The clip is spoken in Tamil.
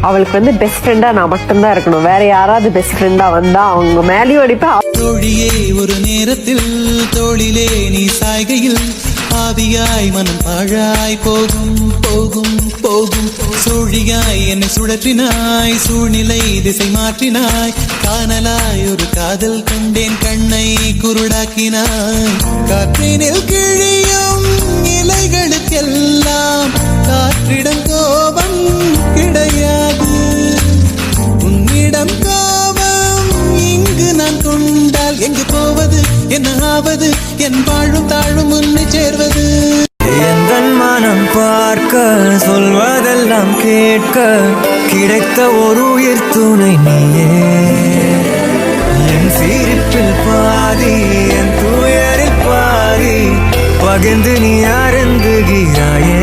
அவளுக்கு வந்து பெஸ்ட் ஃப்ரெண்டா நான் மட்டும்தான் இருக்கணும். வேற யாராவது பெஸ்ட் ஃப்ரெண்டா வந்தா அவங்க மேலேயும் அடிப்பா தோழியே ஒரு நேரத்தில் தோழிலே நீ சாய்கையில் பாவியாய் மனம் பாழாய் போகும் போகும் போகும். சூழியாய் என்னை சுழற்றினாய் சூழ்நிலை திசை மாற்றினாய். காணலாய் ஒரு காதல் கண்டேன் கண்ணை குருடாக்கினாய். காற்றினில் கிழி உன்னிடம் இங்கு நான் கொண்டால் எங்கு போவது? என்ன ஆவது? என் வாழும் தாழும் உன்னை சேர்வது. எந்தன் மனம் பார்க்க சொல்வதெல்லாம் கேட்க கிடைத்த ஒரு உயிர் துணை நீயே. என் சிரிப்பில் பாதி என் துயரில் பாதி பகிர்ந்து நீ அருந்துகிறாயே.